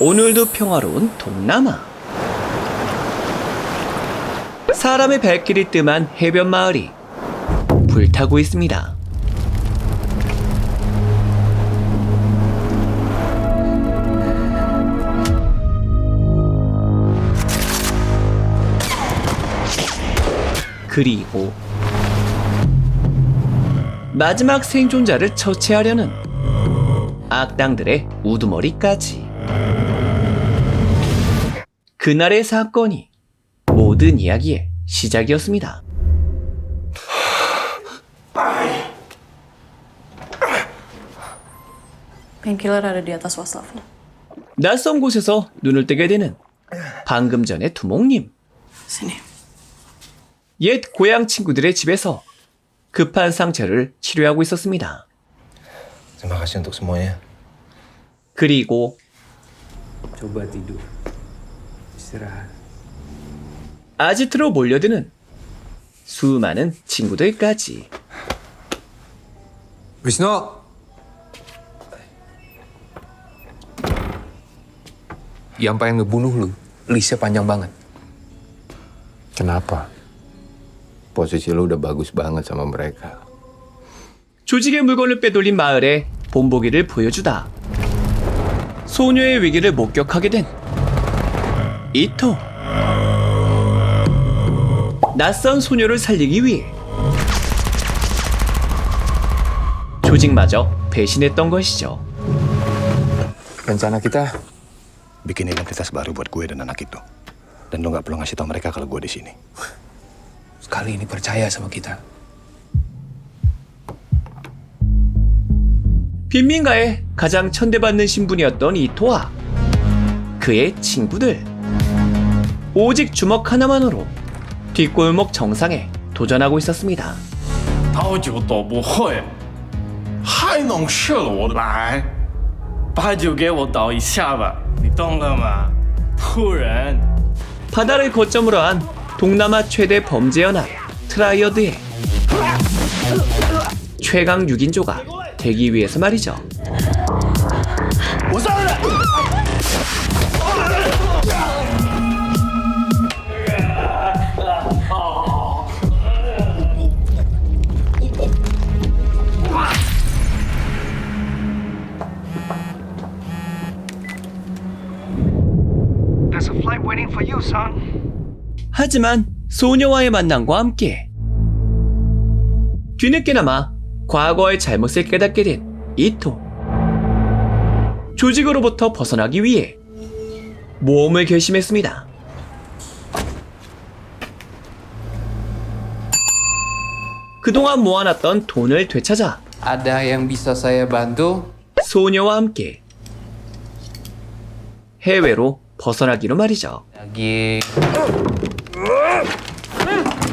오늘도 평화로운 동남아. 사람의 발길이 뜸한 해변 마을이 불타고 있습니다. 그리고 마지막 생존자를 처치하려는 악당들의 우두머리까지. 그날의 사건이 모든 이야기의 시작이었습니다. Painkiller ada di atas wastafel. 낯선 곳에서 눈을 뜨게 되는 방금 전의 두목님. Sini. 옛 고향 친구들의 집에서 급한 상처를 치료하고 있었습니다. Terima kasih untuk semuanya. 그리고 Coba tidur. Istirahat. 아지트로 몰려드는 수많은 친구들까지. Wisnu! Yang pengen ngebunuh lu, listnya panjang banget. Kenapa? Posisi lu udah bagus banget sama mereka. 조직의 물건을 빼돌린 마을에 본보기를 보여주다 소녀의 위기를 목격하게 된 이토 낯선 소녀를 살리기 위해 조직마저 배신했던 것이죠. Rencana kita Bikin identitas baru buat gue dan anak itu. Dan lo nggak perlu ngasih tau mereka kalau gue di sini. sekali ini percaya sama kita. 빈민가의 가장 천대받는 신분이었던 이토와 그의 친구들. 오직 주먹 하나만으로 뒷골목 정상에 도전하고 있었습니다. 刀酒都不会，还能吃了我来？把酒给我倒一下吧，你懂了吗？突然， 바다를 거점으로 한 동남아 최대 범죄 연합 트라이어드의 최강 6인조가 되기 위해서 말이죠. 하지만 소녀와의 만남과 함께 뒤늦게나마 과거의 잘못을 깨닫게 된 이토. 조직으로부터 벗어나기 위해 모험을 결심했습니다. 그동안 모아놨던 돈을 되찾아 Ada yang bisa saya bantu? 소녀와 함께 해외로 벗어나기로 말이죠. Lagi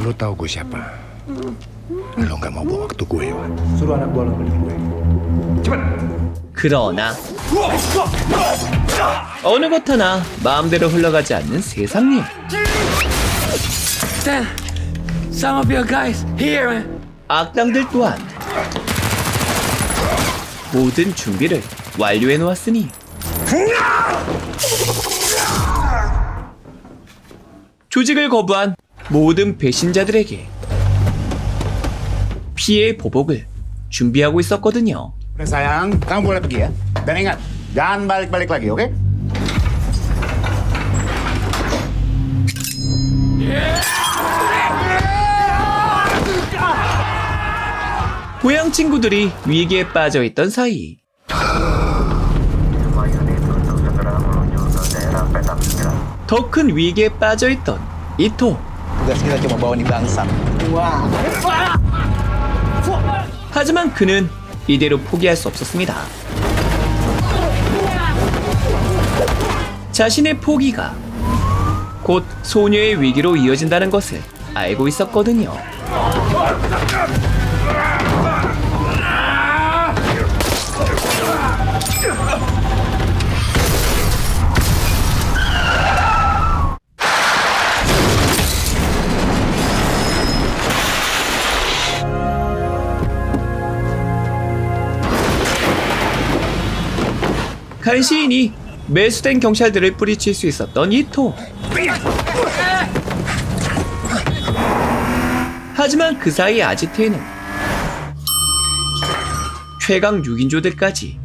Lo tahu gue siapa? Lo nggak mau bawa waktu gue, Wan. 그러나 어느 것 하나 마음대로 흘러가지 않는 세상님 Ten, some of you guys here. 악당들 또한 모든 준비를 완료해 놓았으니 조직을 거부한 모든 배신자들에게 피해 보복을 준비하고 있었거든요. Udah sayang, kamu boleh pergi ya. Dan ingat, jangan balik-balik lagi, oke? 고향 친구들이 위기에 빠져 있던 사이 더 큰 위기에 빠져 있던 이토 Tugas kita cuma bawa nih bangsa. 하지만 그는 이대로 포기할 수 없었습니다. 자신의 포기가 곧 소녀의 위기로 이어진다는 것을 알고 있었거든요. 간시인이 매수된 경찰들을 뿌리칠 수 있었던 이토. 하지만 그 사이 아지트에는 최강 6인조들까지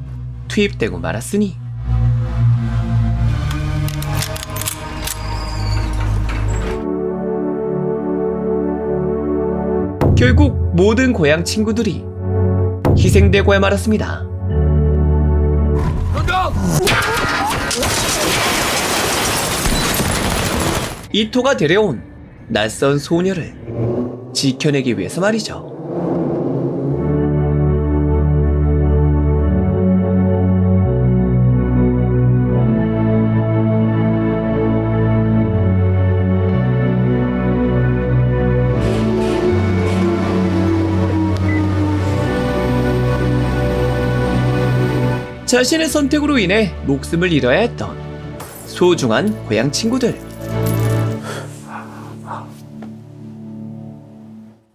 투입되고 말았으니 결국 모든 고향 친구들이 희생되고야 말았습니다. 이토가 데려온 낯선 소녀를 지켜내기 위해서 말이죠. 자신의 선택으로 인해 목숨을 잃어야 했던 소중한 고향 친구들.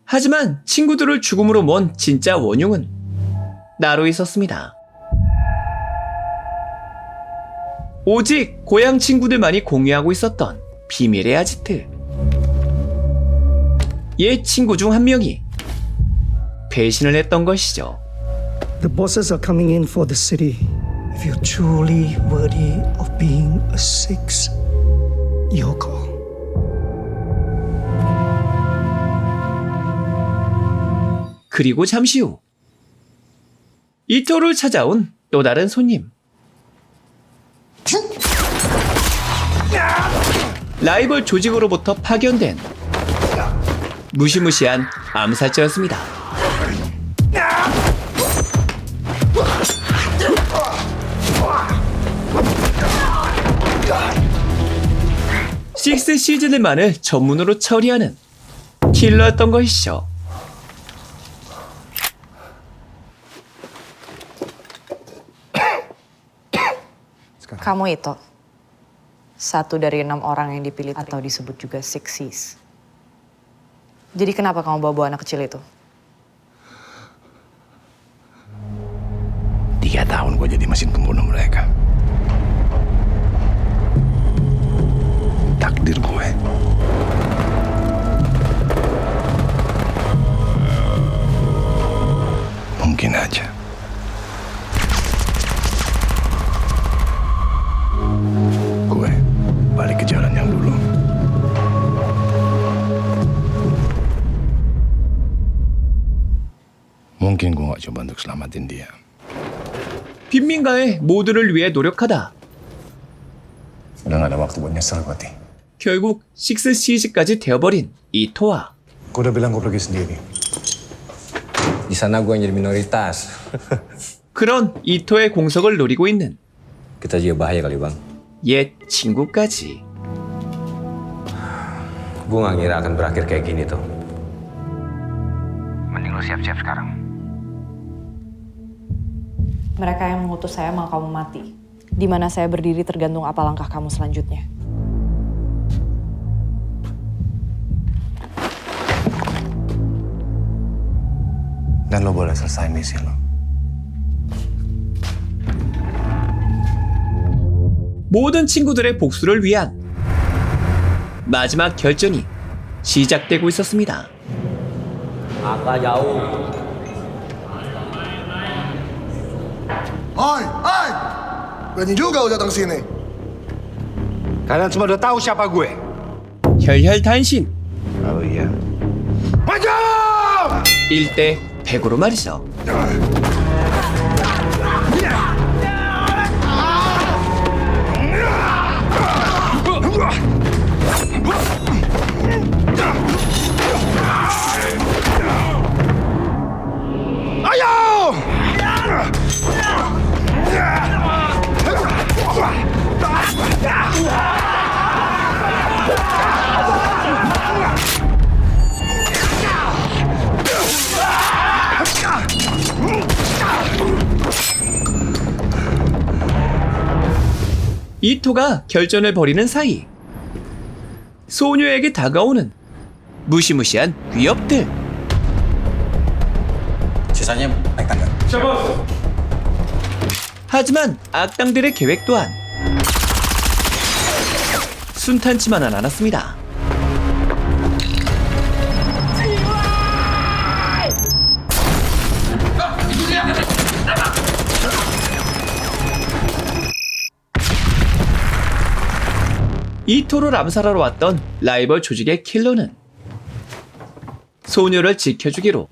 하지만 친구들을 죽음으로 먼 진짜 원흉은 나로 있었습니다. 오직 고향 친구들만이 공유하고 있었던 비밀의 아지트. 옛 친구 중 한 명이 배신을 했던 것이죠. The bosses are coming in for the city. If you're truly worthy of being a six, your call. 그리고 잠시 후 이토를 찾아온 또 다른 손님. 라이벌 조직으로부터 파견된 무시무시한 암살자였습니다. 식스 시즌을만을 전문으로 처리하는 킬러였던 것이죠. Kamu itu satu dari enam orang yang dipilih atau disebut juga Sixties. Jadi kenapa kamu bawa-bawa anak kecil itu? Tiga tahun gue jadi mesin pembunuh mereka. Takdir gue. Mungkin aja. Gue balik ke jalan yang dulu. Mungkin gue gak coba untuk selamatin dia. 빈민가의 모두를 위해 노력하다 Udah gak ada waktu buat nyesel gue, Ti. 결국 식스 시즈까지 되어버린 이토와 Gue udah bilang gue pergi sendiri. Di sana gue yang jadi minoritas. 그런 이토의 공석을 노리고 있는 Kita juga bahaya kali bang. 옛 친구까지 Gue gak ngira akan berakhir kayak gini tuh. Mending lo siap-siap sekarang. Mereka yang mengutus saya mau kamu mati. Di mana saya berdiri tergantung apa langkah kamu selanjutnya. Lo boleh selesai misi lo. 모든 친구들의 복수를 위한 마지막 결전이 시작되고 있었습니다. Oi, oi! Berani juga lo datang sini. Kalian semua udah tahu siapa gue. 혈혈단신 Oh iya. Maju! 1대 100으로 말이죠. 이토가 결전을 벌이는 사이 소녀에게 다가오는 무시무시한 위협들. 지사님, 악당들. 잡았어. 하지만 악당들의 계획 또한 순탄치만은 않았습니다. 이토를 암살하러 왔던 라이벌 조직의 킬러는 소녀를 지켜주기로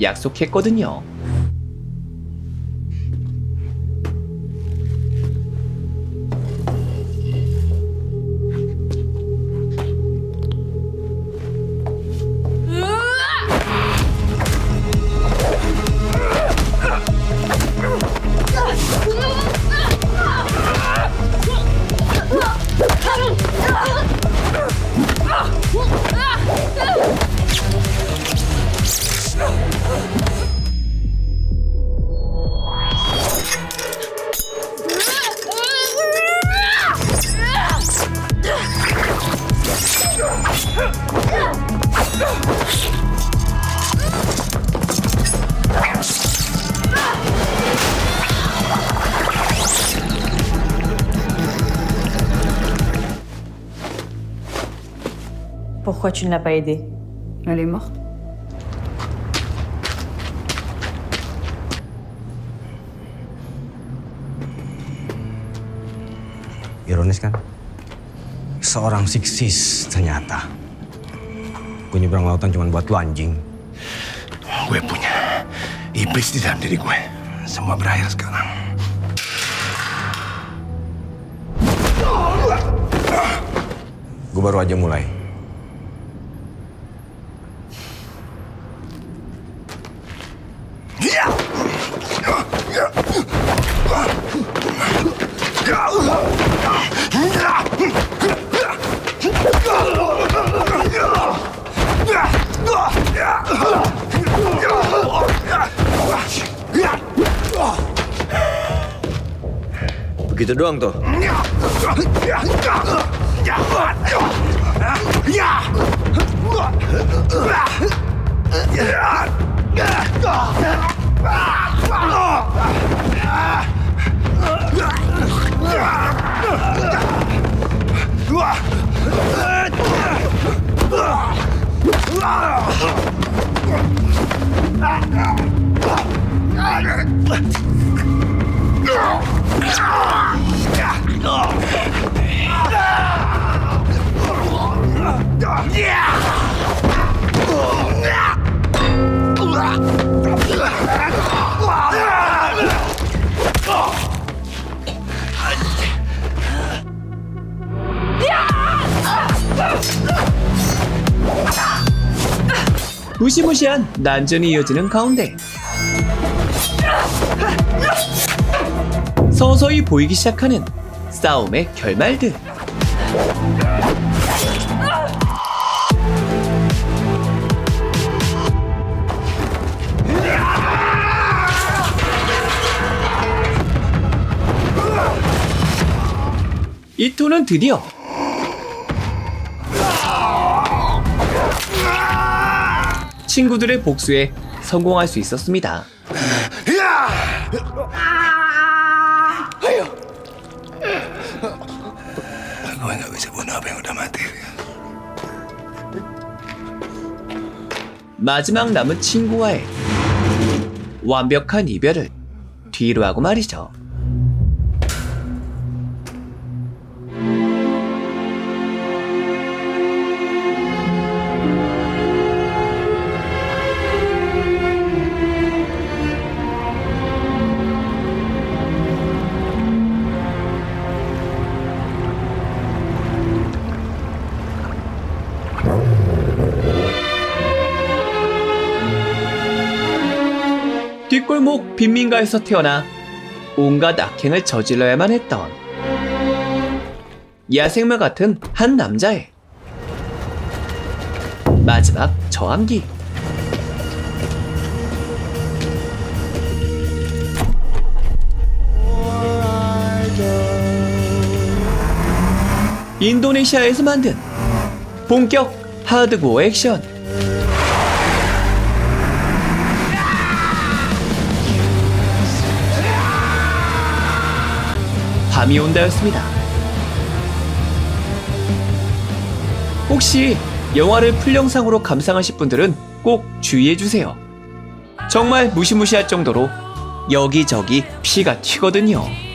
약속했거든요. Pourquoi tu ne l'as pas aidé Elle est morte. Ironis kan? Seorang siksis ternyata. Punya berang lautan cuma buat lo anjing. Gue punya iblis di dalam diri gue. Semua berakhir sekarang. Gue baru aja mulai. Gitu doang tuh. Ah! 무시무시한 난전이 이어지는 가운데. 서서히 보이기 시작하는 싸움의 결말들. 이토는 드디어 친구들의 복수에 성공할 수 있었습니다. 마지막 남은 친구와의 완벽한 이별을 뒤로 하고 말이죠. 골목 빈민가에서 태어나 온갖 악행을 저질러야만 했던 야생마 같은 한 남자의 마지막 저항기. 인도네시아에서 만든 본격 하드고어 액션. 밤이 온다였습니다. 혹시 영화를 풀영상으로 감상하실 분들은 꼭 주의해주세요. 정말 무시무시할 정도로 여기저기 피가 튀거든요.